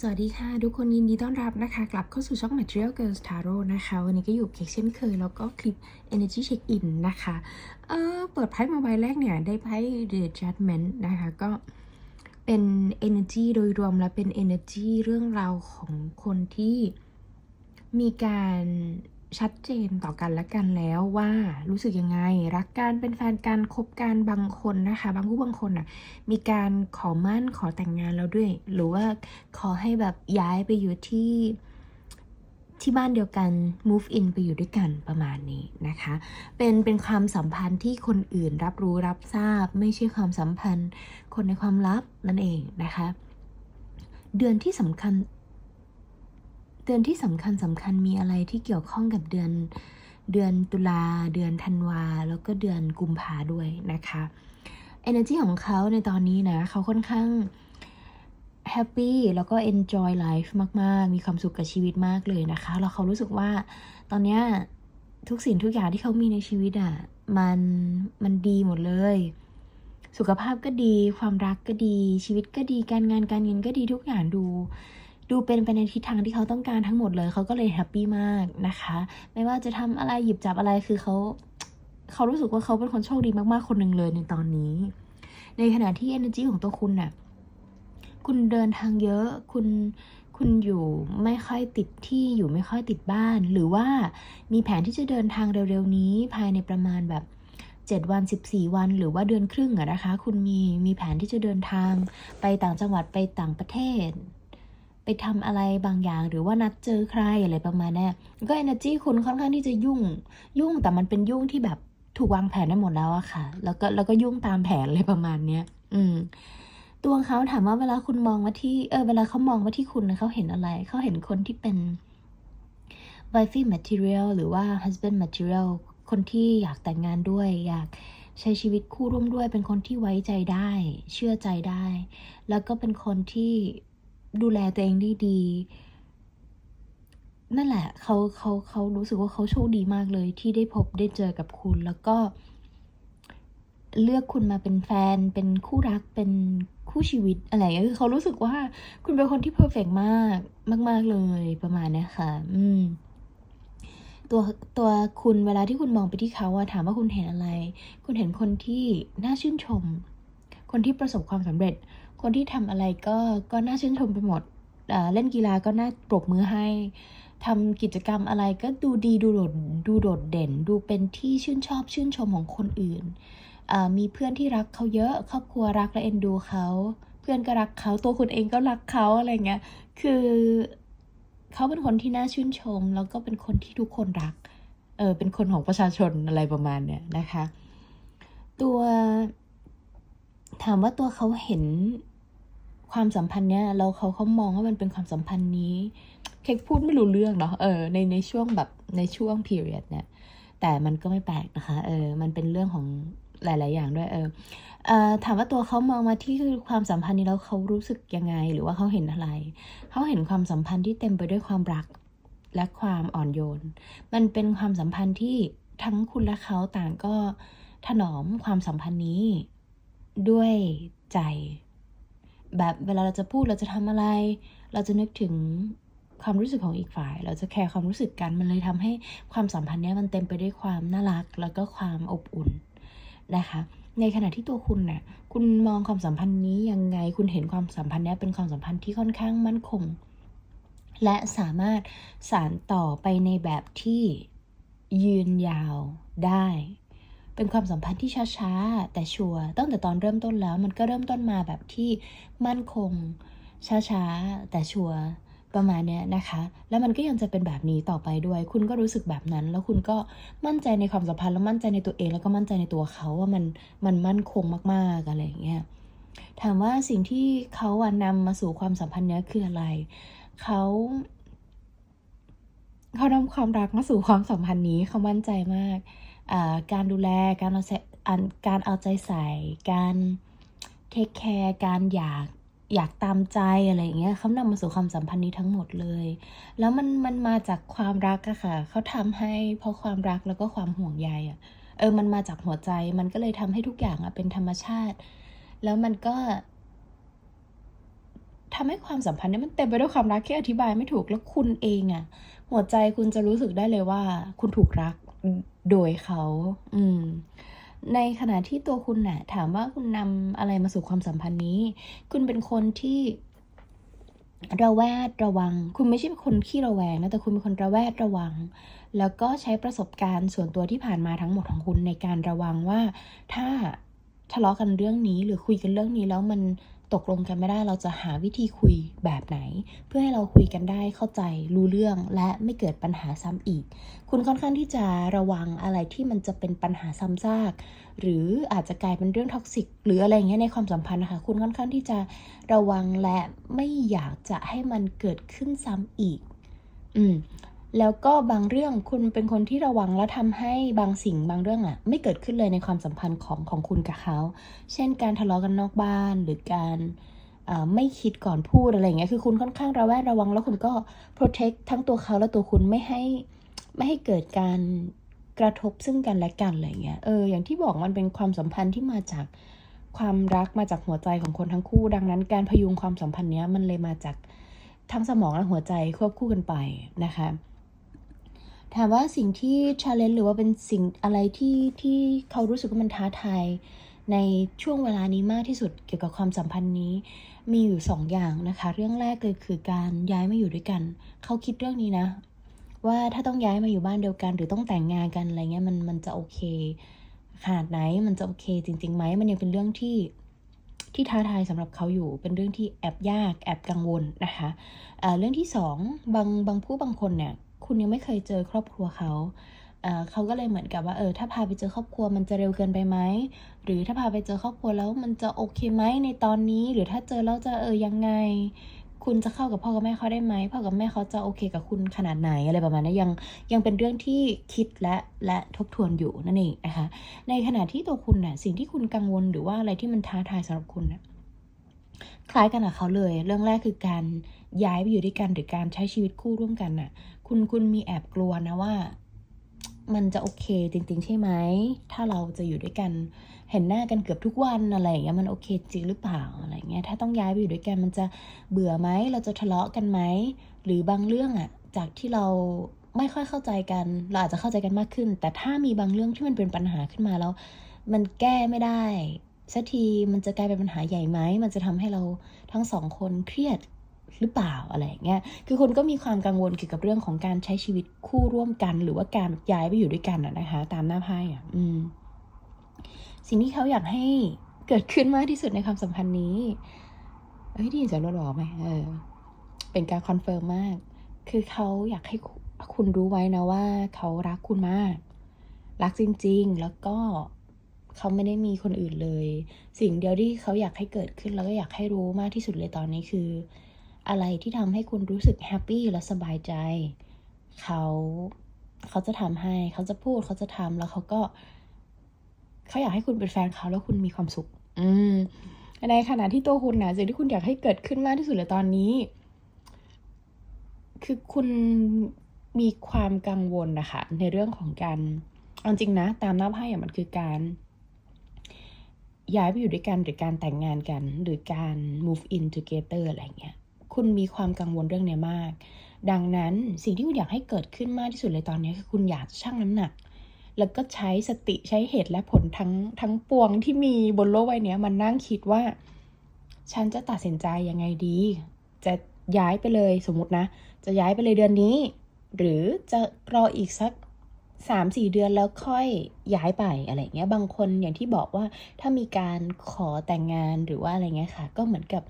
สวัสดีค่ะ ทุกคนยินดีต้อนรับนะคะ กลับเข้าสู่ช่อง Material Girls Tarot นะคะ วันนี้ก็อยู่เค้กเช่นเคย แล้วก็คลิป Energy Check In นะคะ เออเปิดไพ่มาใบแรกเนี่ย ได้ไพ่ The Judgment นะคะ ก็เป็น Energy โดยรวมแล้วเป็น Energy เรื่องราวของคนที่มีการ ชัดเจนต่อกันและกันแล้วว่ารู้สึกยังไง รักกันเป็นแฟนกันคบกันบางคนนะคะ บางผู้บางคนอะมีการขอมั่นขอแต่งงานแล้วด้วย หรือว่าขอให้แบบย้ายไปอยู่ที่ที่บ้านเดียวกัน move in ไปอยู่ด้วยกันประมาณนี้นะคะ เป็นเป็นความสัมพันธ์ที่คนอื่นรับรู้รับทราบ ไม่ใช่ความสัมพันธ์ คนในความลับนั่นเองนะคะ เดือนที่สำคัญ เดือนที่สำคัญสำคัญมีอะไรที่เกี่ยวข้องกับเดือนเดือนตุลาเดือนธันวา แล้วก็เดือนกุมภาด้วยนะคะ energy ของเขาในตอนนี้นะเขาค่อนข้างแฮปปี้แล้วก็ enjoy life มาก ๆ มีความสุขกับชีวิตมากเลยนะคะ แล้วเขารู้สึกว่าตอนนี้ทุกสิ่งทุกอย่างที่เขามีในชีวิตอะ่ะมันมันดีหมดเลย สุขภาพก็ดี ความรักก็ดี ชีวิตก็ดีการงานการเงินก็ดีทุกอย่างดู ดูเป็นไปในทิศทางที่เขาต้องการทั้งหมดเลยเขาก็เลยแฮปปี้มากนะคะ ไม่ว่าจะทำอะไรหยิบจับอะไรคือเขาเขารู้สึกว่าเขาเป็นคนโชคดีมากๆคนหนึ่งเลยในตอนนี้ ในขณะที่ energy ของตัวคุณน่ะคุณเดินทางเยอะคุณคุณอยู่ไม่ค่อยติดที่อยู่ไม่ค่อยติดบ้าน หรือว่ามีแผนที่จะเดินทางเร็วๆนี้ภายในประมาณแบบ7วัน 14 วัน หรือว่าเดือนครึ่งอะนะคะ คุณมีมีแผนที่จะเดินทางไปต่างจังหวัดไปต่างประเทศ ไปทำอะไรบางอย่าง หรือว่านัดเจอใครอะไรประมาณนี้ก็ energy คุณค่อนข้างที่จะยุ่ง ยุ่งแต่มันเป็นยุ่งที่แบบถูกวางแผนได้หมดแล้วอะค่ะ แล้วก็แล้วก็ยุ่งตามแผนเลยประมาณเนี้ย อืม ตัวเขาถามว่าเวลาคุณมองมาที่ เออ เวลาเขามองมาที่คุณเขาเห็นอะไร เขาเห็นคนที่เป็น wifey material หรือว่า husband material คนที่อยากแต่งงานด้วย อยากใช้ชีวิตคู่ร่วมด้วย เป็นคนที่ไว้ใจได้ เชื่อใจได้ แล้วก็เป็นคนที่ ดูแลตัวเองได้ดี นั่นแหละเขาเขาเขารู้สึกว่าเขาโชคดีมากเลย ที่ได้พบได้เจอกับคุณ แล้วก็ เลือกคุณมาเป็นแฟน เป็นคู่รักเป็นคู่ชีวิตอะไรคือเขารู้สึกว่าคุณเป็นคนที่เพอร์เฟกมากมาก ๆเลยประมาณนี้ค่ะ อืมตัวตัวคุณเวลาที่คุณมองไปที่เขาอะถามว่าคุณเห็นอะไร คุณเห็นคนที่น่าชื่นชม คนที่ประสบความสำเร็จ คนที่ทำอะไรก็ก็น่าชื่นชมไปหมดเล่นกีฬาก็น่าปรบมือให้ทำกิจกรรมอะไรก็ดูดีดูโดดดูโดดเด่น ดูเป็นที่ชื่นชอบชื่นชมของคนอื่น มีเพื่อนที่รักเขาเยอะ ครอบครัวรักและเอ็นดูเขา เพื่อนก็รักเขาตัวคุณเองก็รักเขาอะไรเงี้ย คือเขาเป็นคนที่น่าชื่นชม แล้วก็เป็นคนที่ทุกคนรัก เออเป็นคนของประชาชนอะไรประมาณเนี้ยนะคะ ตัวถามว่าตัวเขาเห็น ความสัมพันธ์เนี้ยแล้วเขาเขามองว่ามันเป็นความสัมพันธ์นี้เค้กพูดไม่รู้เรื่องเนาะเออในในช่วงแบบในช่วง period เนี่ย แต่มันก็ไม่แปลกนะคะเออมันเป็นเรื่องของหลาย ๆ อย่างด้วยเออเอ่อถามว่าตัวเขามองมาที่ความสัมพันธ์นี้แล้วเขารู้สึกยังไง หรือว่าเขาเห็นอะไร เขาเห็นความสัมพันธ์ที่เต็มไปด้วยความรักและความอ่อนโยน มันเป็นความสัมพันธ์ที่ทั้งคุณและเขาต่างก็ถนอมความสัมพันธ์นี้ด้วยใจ แบบเวลาเราจะพูดเราจะทำอะไร เราจะนึกถึงความรู้สึกของอีกฝ่าย เราจะแคร์ความรู้สึกกัน มันเลยทำให้ความสัมพันธ์นี้มันเต็มไปด้วยความน่ารัก แล้วก็ความอบอุ่นนะคะ ในขณะที่ตัวคุณนะ่ะ คุณมองความสัมพันธ์นี้ยังไง คุณเห็นความสัมพันธ์นี้เป็นความสัมพันธ์ที่ค่อนข้างมั่นคง และสามารถสานต่อไปในแบบที่ยืนยาวได้ เป็นความสัมพันธ์ที่ช้าๆ แต่ชัวร์ตั้งแต่ตอนเริ่มต้นแล้วมันก็เริ่มต้นมาแบบที่มั่นคง ช้าๆ แต่ชัวร์ประมาณเนี้ยนะคะ แล้วมันก็ยังจะเป็นแบบนี้ต่อไปด้วย คุณก็รู้สึกแบบนั้น แล้วคุณก็มั่นใจในความสัมพันธ์แล้วมั่นใจในตัวเองแล้วก็มั่นใจในตัวเขาว่ามันมันมั่นคงมากๆอะไรอย่างเงี้ยถามว่าสิ่งที่เขาอะนำมาสู่ความสัมพันธ์เนี้ยคืออะไร เขาเขานำความรักมาสู่ความสัมพันธ์นี้เขามั่นใจมาก การดูแลการเอาใจการเอาใจใส่ การเทคแคร์การอยากอยากตามใจอะไรอย่างเงี้ยเขานำมาสู่ความสัมพันธ์นี้ทั้งหมดเลย แล้วมันมันมาจากความรักอะค่ะเขาทำให้เพราะความรักแล้วก็ความห่วงใยอะเออมันมาจากหัวใจมันก็เลยทำให้ทุกอย่างอะเป็นธรรมชาติ แล้วมันก็ทำให้ความสัมพันธ์นี้มันเต็มไปด้วยความรักที่อธิบายไม่ถูกแล้วคุณเองอะหัวใจคุณจะรู้สึกได้เลยว่า คุณถูกรัก โดยเขา อืม ในขณะที่ตัวคุณน่ะ ถามว่าคุณนำอะไรมาสู่ความสัมพันธ์นี้ คุณเป็นคนที่ระแวดระวัง คุณไม่ใช่เป็นคนขี้ระแวงนะ แต่คุณเป็นคนระแวดระวัง แล้วก็ใช้ประสบการณ์ส่วนตัวที่ผ่านมาทั้งหมดของคุณในการระวังว่า ถ้าทะเลาะกันเรื่องนี้หรือคุยกันเรื่องนี้แล้วมัน ตกลงกันไม่ได้เราจะหาวิธีคุยแบบไหน เพื่อให้เราคุยกันได้เข้าใจรู้เรื่องและไม่เกิดปัญหาซ้ำอีก คุณค่อนข้างที่จะระวังอะไรที่มันจะเป็นปัญหาซ้ำซาก หรืออาจจะกลายเป็นเรื่องท็อกซิกหรืออะไรอย่างเงี้ยในความสัมพันธ์นะคะ คุณค่อนข้างที่จะระวังและไม่อยากจะให้มันเกิดขึ้นซ้ำอีก อืม แล้วก็บางเรื่องคุณเป็นคนที่ระวังและทำให้บางสิ่งบางเรื่องอะไม่เกิดขึ้นเลยในความสัมพันธ์ของของคุณกับเขา เช่น การทะเลาะกันนอกบ้านหรือการไม่คิดก่อนพูดอะไรเงี้ย คือคุณค่อนข้างระแวดระวัง แล้วคุณก็ protect ทั้งตัวเขาและตัวคุณไม่ให้ไม่ให้เกิดการกระทบซึ่งกันและกันอะไรเงี้ย เออ อย่างที่บอกมันเป็นความสัมพันธ์ที่มาจากความรักมาจากหัวใจของคนทั้งคู่ ดังนั้น การพยุงความสัมพันธ์เนี้ยมันเลยมาจากทั้งสมองและหัวใจควบคู่กันไปนะคะ ถามว่าสิ่งที่ชาเลนจ์หรือว่าเป็นสิ่งอะไรที่ที่เขารู้สึกว่ามันท้าทายในช่วงเวลานี้มากที่สุดเกี่ยวกับความสัมพันธ์นี้ มีอยู่สองอย่างนะคะ เรื่องแรกเลยคือการย้ายมาอยู่ด้วยกัน เขาคิดเรื่องนี้นะ ว่าถ้าต้องย้ายมาอยู่บ้านเดียวกัน หรือต้องแต่งงานกันอะไรเงี้ยมันมันจะโอเคขนาดไหนมันจะโอเคจริงๆไหมมันยังเป็นเรื่องที่ที่ท้าทายสำหรับเขาอยู่เป็นเรื่องที่แอบยากแอบกังวลนะคะะเรื่องที่สองบางบางผู้บางคนเนี่ย คุณยังไม่เคยเจอครอบครัวเขาเขาก็เลยเหมือนกับว่าเออถ้าพาไปเจอครอบครัวมันจะเร็วเกินไปไหมหรือถ้าพาไปเจอครอบครัวแล้วมันจะโอเคไหมในตอนนี้ หรือถ้าเจอแล้วจะเออยังไง คุณจะเข้ากับพ่อกับแม่เขาได้ไหมพ่อกับแม่เขาจะโอเคกับคุณขนาดไหนอะไรประมาณนี้ยังยังเป็นเรื่องที่คิดและและทบทวนอยู่นั่นเองนะคะในขณะที่ตัวคุณนะ่ะสิ่งที่คุณกังวลหรือว่าอะไรที่มันท้าทายสำหรับคุณนะ่ะคล้ายกันกับเขาเลย เรื่องแรกคือการ ย้ายไปอยู่ด้วยกันหรือการใช้ชีวิตคู่ร่วมกันน่ะ คุณคุณมีแอบกลัวนะว่า มันจะโอเคจริงๆ ใช่ไหม ถ้าเราจะอยู่ด้วยกัน เห็นหน้ากันเกือบทุกวันอะไรอย่างเงี้ยมันโอเคจริงหรือเปล่าอะไรเงี้ยถ้าต้องย้ายไปอยู่ด้วยกันมันจะเบื่อไหมเราจะทะเลาะกันไหมหรือบางเรื่องอะจากที่เราไม่ค่อยเข้าใจกัน เราอาจจะเข้าใจกันมากขึ้น แต่ถ้ามีบางเรื่องที่มันเป็นปัญหาขึ้นมาแล้ว มันแก้ไม่ได้สักทีมันจะกลายเป็นปัญหาใหญ่ไหม มันจะทำให้เราทั้งสองคนเครียด หรือเปล่าอะไรอย่างเงี้ย คือคนก็มีความกังวลเกี่ยวกับเรื่องของการใช้ชีวิตคู่ร่วมกัน หรือว่าการย้ายไปอยู่ด้วยกันนะคะ ตามหน้าไพ่อะอืม สิ่งที่เขาอยากให้เกิดขึ้นมากที่สุดในความสัมพันธ์นี้เฮ้ยดีจะรถหรอไหมเออ เป็นการคอนเฟิร์มมาก คือเขาอยากให้คุณรู้ไว้นะว่าเขารักคุณมาก รักจริง ๆ แล้วก็เขาไม่ได้มีคนอื่นเลย สิ่งเดียวที่เขาอยากให้เกิดขึ้นแล้วก็อยากให้รู้มากที่สุดเลยตอนนี้คือ อะไรที่ทำให้คุณรู้สึกแฮปปี้และสบายใจ เขาเขาจะทำให้เขาจะพูดเขาจะทำแล้วเขาก็ เขาอยากให้คุณเป็นแฟนเขาแล้วคุณมีความสุข อืมในขณะที่ตัวคุณนะสิ่งที่คุณอยากให้เกิดขึ้นมากที่สุดเลยตอนนี้ คือคุณมีความกังวลนะคะ ในเรื่องของการเอาจริงนะ ตามหน้าไพ่มันคือการ ย้ายไปอยู่ด้วยกันหรือการแต่งงานกัน หรือการ move in together อะไรเงี้ย คุณมีความกังวลเรื่องนี้มาก ดังนั้นสิ่งที่คุณอยากให้เกิดขึ้นมากที่สุดเลยตอนนี้คือคุณอยากชั่งน้ำหนัก แล้วก็ใช้สติใช้เหตุและผลทั้งทั้งปวงที่มีบนโลกใบนี้มันนั่งคิดว่า ฉันจะตัดสินใจยังไงดี จะย้ายไปเลยสมมตินะ จะย้ายไปเลยเดือนนี้ หรือจะรออีกสักสามสี่เดือนแล้วค่อยย้ายไปอะไรเงี้ย บางคนอย่างที่บอกว่าถ้ามีการขอแต่งงานหรือว่าอะไรเงี้ยค่ะ ก็เหมือนกับ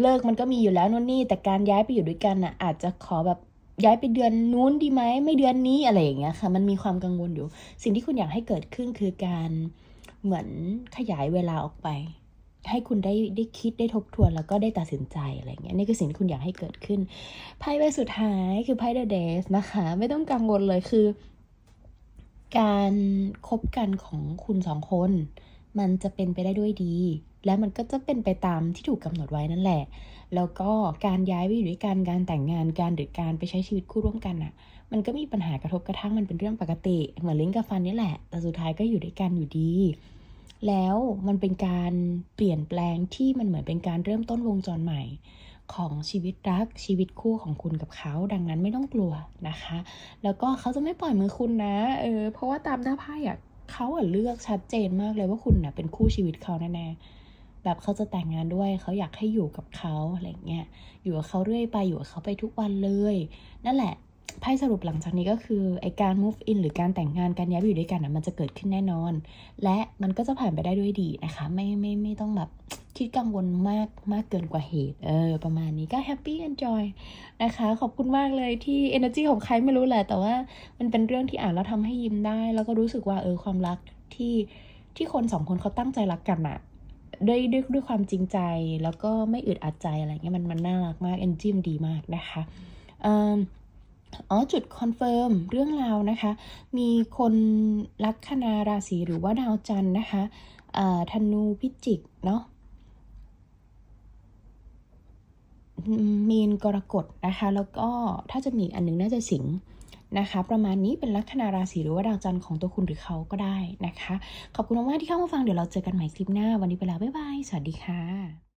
เลิกมันก็มีอยู่แล้วนู่นนี่ แต่การย้ายไปอยู่ด้วยกันอะ อาจจะขอแบบย้ายไปเดือนนู้นดีไหมไม่เดือนนี้อะไรอย่างเงี้ยค่ะ มันมีความกังวลอยู่ สิ่งที่คุณอยากให้เกิดขึ้นคือการเหมือนขยายเวลาออกไป ให้คุณได้ได้คิดได้ทบทวนแล้วก็ได้ตัดสินใจอะไรเงี้ยนี่คือสิ่งที่คุณอยากให้เกิดขึ้นไพ่ใบสุดท้ายคือไพ่เดอะเดสนะคะ ไม่ต้องกังวลเลยคือ การคบกันของคุณสองคน มันจะเป็นไปได้ด้วยดี และมันก็จะเป็นไปตามที่ถูกกาหนดไว้นั่นแหละ แล้วก็การย้ายไปอยู่ด้วยกันการแต่งงานการหรือการไปใช้ชีวิตคู่ร่วมกันอะ่ะ มันก็มีปัญหากระทบกระทั่งมันเป็นเรื่องปกติ เหมือนลิ้นกับฟันนี่แหละ แต่สุดท้ายก็อยู่ด้วยกันอยู่ดี แล้วมันเป็นการเปลี่ยนแปลงที่มันเหมือนเป็นการเริ่มต้นวงจรใหม่ของชีวิตรักชีวิตคู่ของคุณกับเขา ดังนั้นไม่ต้องกลัวนะคะ แล้วก็เขาจะไม่ปล่อยมือคุณนะเออเพราะว่าตามหน้าไพ่อะเขาอะเลือกชัดเจนมากเลยว่าคุณน่ะเป็นคู่ชีวิตเขาแน่ๆ แบบเขาจะแต่งงานด้วยเขาอยากให้อยู่กับเขาอะไรเงี้ยอยู่กับเขาเรื่อยไปอยู่กับเขาไปทุกวันเลย นั่นแหละไพ่สรุปหลังจากนี้ก็คือไอการ move in หรือการแต่งงานการย้ายไปอยู่ด้วยกันนะมันจะเกิดขึ้นแน่นอน และมันก็จะผ่านไปได้ด้วยดีนะคะ ไม่ไม่ไม่ต้องแบบคิดกังวลมากมากเกินกว่าเหตุ เออ ประมาณนี้ก็ happy enjoy นะคะ ขอบคุณมากเลยที่ energy ของใครไม่รู้แหละ แต่ว่ามันเป็นเรื่องที่อ่านแล้วทำให้ยิ้มได้ แล้วก็รู้สึกว่าเออความรักที่ที่คนสองคนเขาตั้งใจรักกันอะ ด้วยด้วยด้วยความจริงใจ แล้วก็ไม่อึดอัดใจอะไรเงี้ยมันมันน่ารักมาก energy มันดีมากนะคะอ๋อจุดคอนเฟิร์มเรื่องราวนะคะ มีคนลัคนาราศีหรือว่าดาวจันทร์นะคะธนูพิจิกเนาะมีนกรกฎนะคะ แล้วก็ถ้าจะมีอันหนึงน่าจะสิงห์ นะคะ ประมาณนี้เป็นลัคนาราศีหรือว่าดาวจันทร์ของตัวคุณหรือเขาก็ได้นะคะ ขอบคุณมากๆที่เข้ามาฟังเดี๋ยวเราเจอกันใหม่คลิปหน้า วันนี้ไปแล้วบ๊ายบายสวัสดีค่ะ